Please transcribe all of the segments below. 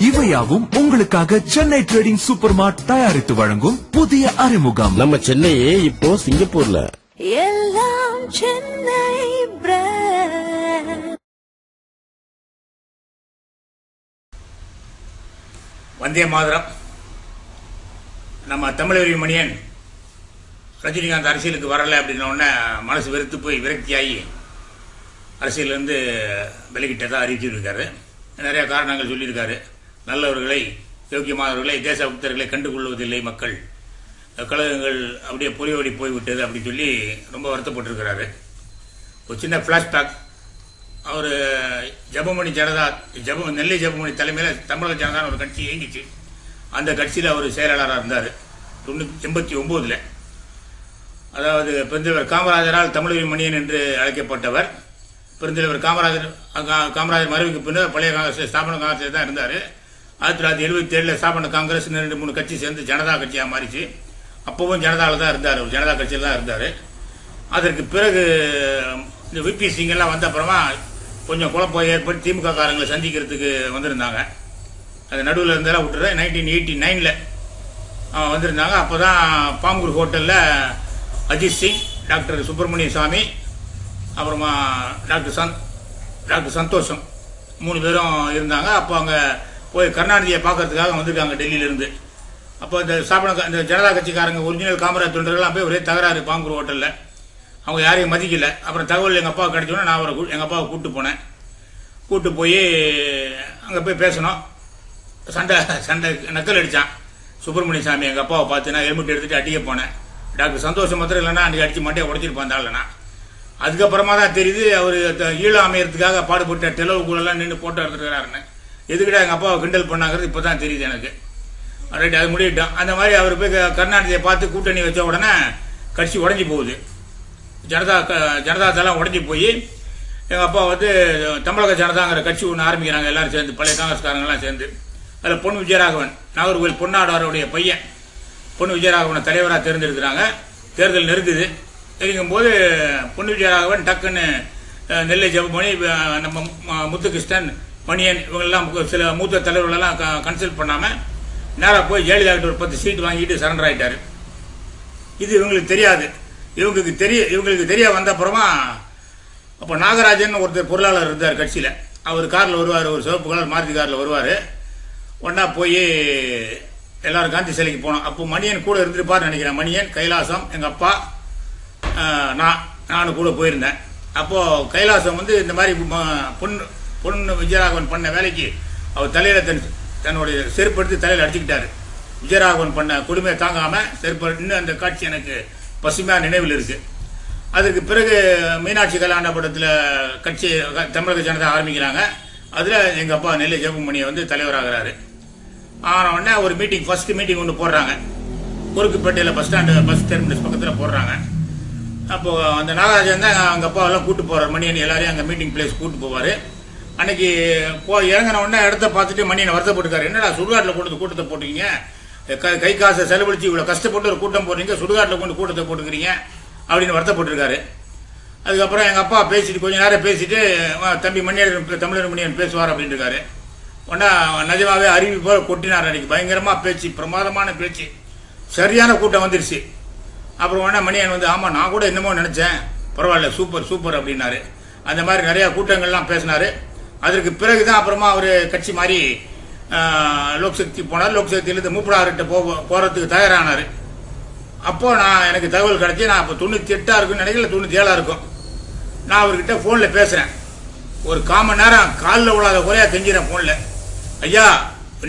இவையாவும் உங்களுக்காக Chennai trading super மார்ட் தயாரித்து வழங்கும் புதிய அறிமுகம். நம்ம சென்னையே இப்போ சிங்கப்பூர்ல. எல்லாம் சென்னை வந்தே மாதரம். நம்ம தமிழறி மணியன் ரஜினிகாந்த் அரசியலுக்கு வரலை அப்படின்ன உடனே மனசு வெறுத்து போய் விரக்தியாகி அரசியலேருந்து விலகிட்டதாக அறிவிச்சிருக்காரு. நிறைய காரணங்கள் சொல்லியிருக்காரு. நல்லவர்களை யோக்கியமானவர்களை தேசபக்தர்களை கண்டுகொள்வதில்லை மக்கள். கழகங்கள் அப்படியே பொறியோடி போய்விட்டது அப்படின்னு சொல்லி ரொம்ப வருத்தப்பட்டிருக்கிறாரு. ஒரு சின்ன ஃப்ளாஷ்பேக் அவர் ஜபமணி ஜனதா ஜப நெல்லை ஜபமணி தலைமையில் தமிழக ஜனதான்னு ஒரு கட்சி இயங்கிச்சு. அந்த கட்சியில் அவர் செயலாளராக இருந்தார். தொண்ணூற்றி எண்பத்தி ஒம்போதில். அதாவது பெருந்தலைவர் காமராஜரால் தமிழக மணியன் என்று அழைக்கப்பட்டவர். பெருந்தலைவர் காமராஜர் காமராஜர் மறைவுக்கு பின்னர் பழைய காங்கிரஸ் ஸ்தாபன காங்கிரஸ் தான் இருந்தார். ஆயிரத்தி தொள்ளாயிரத்தி எழுபத்தி ஏழில் ஸ்தாபன காங்கிரஸ் ரெண்டு மூணு கட்சி சேர்ந்து ஜனதா கட்சியாக மாறிச்சு. அப்பவும் ஜனதாவில் தான் இருந்தார். ஜனதா கட்சியில் தான் இருந்தார். அதற்கு பிறகு இந்த விபி சிங் எல்லாம் வந்த அப்புறமா கொஞ்சம் குழப்பம் ஏற்பட்டு திமுக காரங்களை சந்திக்கிறதுக்கு வந்திருந்தாங்க. அது நடுவில் இருந்தெல்லாம் விட்டுற நைன்டீன் எயிட்டி நைனில் வந்திருந்தாங்க. அப்போ தான் பாம்பூர் ஹோட்டலில் அஜித் சிங் டாக்டர் சுப்பிரமணிய சாமி அப்புறமா டாக்டர் சந் டாக்டர் சந்தோஷம் மூணு பேரும் இருந்தாங்க. அப்போ அங்கே போய் கருணாநிதியை பார்க்கறதுக்காக வந்திருக்காங்க டெல்லியிலேருந்து அப்போ இந்த சாப்பிட இந்த ஜனதா கட்சிக்காரங்க ஒரிஜினல் காமராஜ் தொண்டர்கள்லாம் போய் ஒரே தகராறு பாங்கூர் ஹோட்டலில். அவங்க யாரையும் மதிக்கல. அப்புறம் தகவல் எங்கள் அப்பாவுக்கு கிடச்சோன்னா நான் அவரை எங்கள் அப்பாவை கூப்பிட்டு போனேன். கூப்பிட்டு போய் அங்கே போய் பேசணும். சண்டை சண்டை நக்கல் அடித்தான் சுப்பிரமணிய சாமி எங்கள் அப்பாவை பார்த்து நான் ஹெல்மெட் எடுத்துகிட்டு அடிக்க போனேன். டாக்டர் சந்தோஷம் மாத்திரம் இல்லைன்னா அன்றைக்கி அடித்து மாட்டே உடச்சிருப்பான் தாள்லண்ணா அதுக்கப்புறமா தான் தெரியுது அவர் ஈழம் அமையறதுக்காக பாடுபட்ட டெலவுக்குள்ளெல்லாம் நின்று போட்டோ எடுத்துருக்கிறாருன்னு. எதுக்கிட்ட எங்கள் அப்பாவை கிண்டல் பண்ணாங்கிறது இப்போ தான் தெரியுது எனக்கு. ரைட் அது முடியட்டும். அந்த மாதிரி அவர் போய் கருணாநிதியை பார்த்து கூட்டணி வச்ச உடனே கட்சி உடஞ்சி போகுது. ஜனதா க- ஜனதா தளம் உடஞ்சி போய் எங்கள் அப்பா வந்து தமிழக ஜனதாங்கிற கட்சி ஒன்று ஆரம்பிக்கிறாங்க எல்லாரும் சேர்ந்து பழைய காங்கிரஸ்காரங்கெல்லாம் சேர்ந்து. அதில் பொன் விஜயராகவன் நாகர்கோவில் பொன்னாடாருடைய பையன். பொன் விஜயராகவனை தலைவராக தேர்ந்தெடுக்கிறாங்க. தேர்தல் நெருங்குது. நெருங்கும் பொன் விஜயராகவன் டக்குன்னு நெல்லை ஜெபமணி நம்ம முத்துகிருஷ்ணன் மணியன் இவங்கெல்லாம் சில மூத்த தலைவர்களெல்லாம் கன்சல்ட் பண்ணாமல் நேராக போய் ஜெயலலிதா கிட்ட ஒரு பத்து சீட் வாங்கிட்டு சரண்டர் ஆகிட்டார் இது இவங்களுக்கு தெரியாது. இவங்களுக்கு தெரிய இவங்களுக்கு தெரிய வந்த அப்புறமா அப்போ நாகராஜன் ஒருத்தர் பொருளாளர் இருந்தார் கட்சியில். அவர் காரில் வருவார் ஒரு சிவப்பு கலர் மாருதி காரில் வருவார். ஒன்றா போய் எல்லோரும் காந்தி சிலைக்கு போனோம். அப்போ மணியன் கூட இருந்திருப்பார்னு நினைக்கிறேன். மணியன் கைலாசம் எங்கள் அப்பா நான் நானும் கூட போயிருந்தேன். அப்போது கைலாசம் வந்து இந்த மாதிரி பொண்ணு பொண்ணு விஜயராகவன் பண்ண வேலைக்கு அவர் தலையில் தன் தன்னுடைய செருப்படுத்தி தலையில் அடிச்சுக்கிட்டார். விஜயராகவன் பண்ண கொடுமையை தாங்காமல் செருப்பு இன்னும் அந்த காட்சி எனக்கு பசுமையாக நினைவில் இருக்குது அதுக்கு பிறகு மீனாட்சி கல்யாண படத்தில் கட்சி தமிழக ஜனதா ஆரம்பிக்கிறாங்க. அதில் எங்கள் அப்பா நெல்லை ஜெபமணியை வந்து தலைவராகிறாரு. ஆன உடனே ஒரு மீட்டிங் ஃபஸ்ட்டு மீட்டிங் ஒன்று போடுறாங்க. குறுக்குப்பேட்டையில் பஸ் ஸ்டாண்டு பஸ் டெர்மினஸ் பக்கத்தில் போடுறாங்க. அப்போது அந்த நாகராஜன் தான் அங்கே அப்பாவெல்லாம் கூட்டு போகிறார் மணியன் எல்லாரையும் அங்கே மீட்டிங் பிளேஸ் கூட்டு போவார். அன்னைக்கு போ இறங்கின உடனே இடத்த பார்த்துட்டு மணியனை வருத்தப்பட்டுருக்காரு என்னடா சுடுகாட்டில் கொண்டு கூட்டத்தை போட்டுக்கீங்க கை காசை செலவழித்து இவ்வளோ கஷ்டப்பட்டு ஒரு கூட்டம் போடுறீங்க சுடுகாட்டில் கொண்டு கூட்டத்தை போட்டுக்கிறீங்க அப்படின்னு வருத்தப்பட்டிருக்காரு. அதுக்கப்புறம் எங்கள் அப்பா பேசிட்டு கொஞ்ச நேரம் பேசிட்டு தம்பி மணியன் தமிழர் மணியன் பேசுவார் அப்படின்னு இருக்காரு ஒன்றா நிஜமாவே அறிவி போல கொட்டினார் அன்னைக்கு. பயங்கரமாக பேச்சு பிரமாதமான பேச்சு. சரியான கூட்டம் வந்துருச்சு. அப்புறம் உடனே மணியன் வந்து ஆமாம் நான் கூட என்னமோ நினச்சேன். பரவாயில்ல சூப்பர் சூப்பர் அப்படின்னாரு. அந்த மாதிரி நிறையா கூட்டங்கள்லாம் பேசினாரு. அதற்கு பிறகு தான் அப்புறமா அவர் கட்சி மாதிரி லோக்சக்தி போனார். லோக்சக்தியிலேருந்து மூப்பனார்கிட்ட போ போகிறதுக்கு தயாரானார். அப்போ நான் எனக்கு தகவல் கிடச்சி நான் இப்போ தொண்ணூற்றி எட்டாக இருக்குன்னு நினைக்கல தொண்ணூற்றி ஏழாக இருக்கும். நான் அவர்கிட்ட ஃபோனில் பேசுகிறேன் ஒரு காமன் நேரம் காலில் விழாத குறையாக கெஞ்சிறேன் ஃபோனில் ஐயா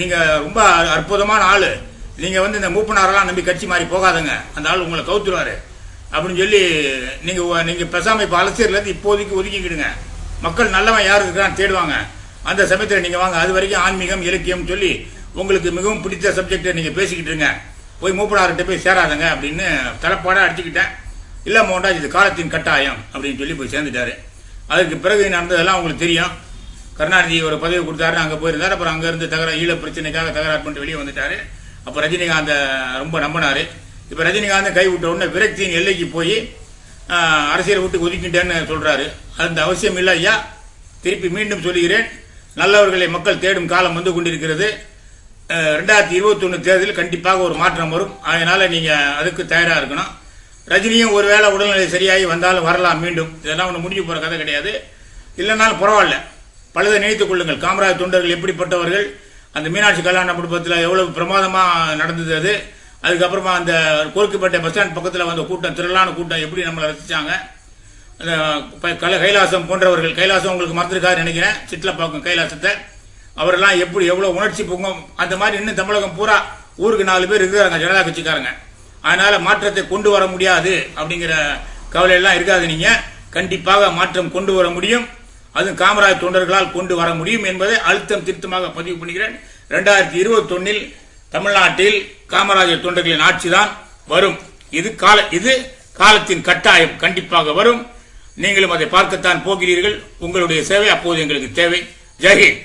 நீங்கள் ரொம்ப அற்புதமான ஆள். நீங்கள் வந்து இந்த மூப்பனாரெல்லாம் நம்பி கட்சி மாதிரி போகாதங்க. அந்த ஆள் உங்களை கவுத்துருவார். அப்படின்னு சொல்லி நீங்கள் நீங்கள் பெசாமை இப்போ அலசியர்லேருந்து இப்போதைக்கு ஒதுக்கிக்கிடுங்க. மக்கள் நல்லவன் யார் இருக்கிறான்னு தேடுவாங்க. அந்த சமயத்தில் நீங்கள் வாங்க. அது வரைக்கும் ஆன்மீகம் இலக்கியம் சொல்லி உங்களுக்கு மிகவும் பிடித்த சப்ஜெக்டை நீங்கள் பேசிக்கிட்டு இருங்க. போய் மூப்பனார்கிட்ட போய் சேராதங்க அப்படின்னு தலைப்பாடாக அடிச்சுக்கிட்டேன். இல்லை மோண்டா இது காலத்தின் கட்டாயம் அப்படின்னு சொல்லி போய் சேர்ந்துட்டாரு. அதுக்கு பிறகு நடந்ததெல்லாம் உங்களுக்கு தெரியும். கருணாநிதி ஒரு பதவி கொடுத்தாரு அங்கே போயிருந்தார். அப்புறம் அங்கேருந்து தகர ஈழ பிரச்சனைக்காக தகராறு பண்ணிட்டு வெளியே வந்துட்டாரு. அப்போ ரஜினிகாந்தை ரொம்ப நம்பினார். இப்போ ரஜினிகாந்தை கை விட்ட உடனே விரக்தியின் எல்லைக்கு போய் அரசியலை விட்டு ஒதுக்கிட்டேன்னு சொல்கிறாரு அந்த அவசியம் இல்லை ஐயா. திருப்பி மீண்டும் சொல்லுகிறேன். நல்லவர்களை மக்கள் தேடும் காலம் வந்து கொண்டிருக்கிறது. ரெண்டாயிரத்தி இருபத்தி ஒன்று தேர்தலில் கண்டிப்பாக ஒரு மாற்றம் வரும். அதனால் நீங்கள் அதுக்கு தயாராக இருக்கணும். ரஜினியும் ஒருவேளை உடல்நிலை சரியாகி வந்தாலும் வரலாம் மீண்டும். இதெல்லாம் ஒன்று முடிஞ்சு போகிற கதை கிடையாது. இல்லைனாலும் பரவாயில்ல. பழுத நினைத்துக் கொள்ளுங்கள். காமராஜ் தொண்டர்கள் எப்படிப்பட்டவர்கள்? அந்த மீனாட்சி கல்யாண குடும்பத்தில் எவ்வளவு பிரமாதமாக நடந்தது அது? அதுக்கப்புறமா அந்த கோரிக்கைப்பட்ட பஸ் ஸ்டாண்ட் பக்கத்தில் வந்த கூட்டம் திரளான கூட்டம் எப்படி நம்மளை ரசித்தாங்க கைலாசம் போன்றவர்கள் கைலாசம் உங்களுக்கு மறந்துருக்காரு நினைக்கிறேன். சிட்லப்பாக்கம் கைலாசத்தை. அவரெல்லாம் எப்படி எவ்வளோ உணர்ச்சி பொங்கும் அந்த மாதிரி இன்னும் தமிழகம் பூரா ஊருக்கு நாலு பேர் இருக்கிறாங்க ஜனதா கட்சிக்காரங்க. அதனால மாற்றத்தை கொண்டு வர முடியாது அப்படிங்கிற கவலையெல்லாம் இருக்காது நீங்கள் கண்டிப்பாக மாற்றம் கொண்டு வர முடியும். அதுவும் காமராஜ் தொண்டர்களால் கொண்டு வர முடியும் என்பதை அழுத்தம் திருத்தமாக பதிவு பண்ணுகிறேன் ரெண்டாயிரத்தி இருபத்தொன்னில் தமிழ்நாட்டில் காமராஜர் தொண்டர்களின் ஆட்சிதான் வரும். இது கால இது காலத்தின் கட்டாயம் கண்டிப்பாக வரும். நீங்களும் அதை பார்க்கத்தான் போகிறீர்கள். உங்களுடைய சேவை அப்போது எங்களுக்கு தேவை. ஜெய்ஹிந்த்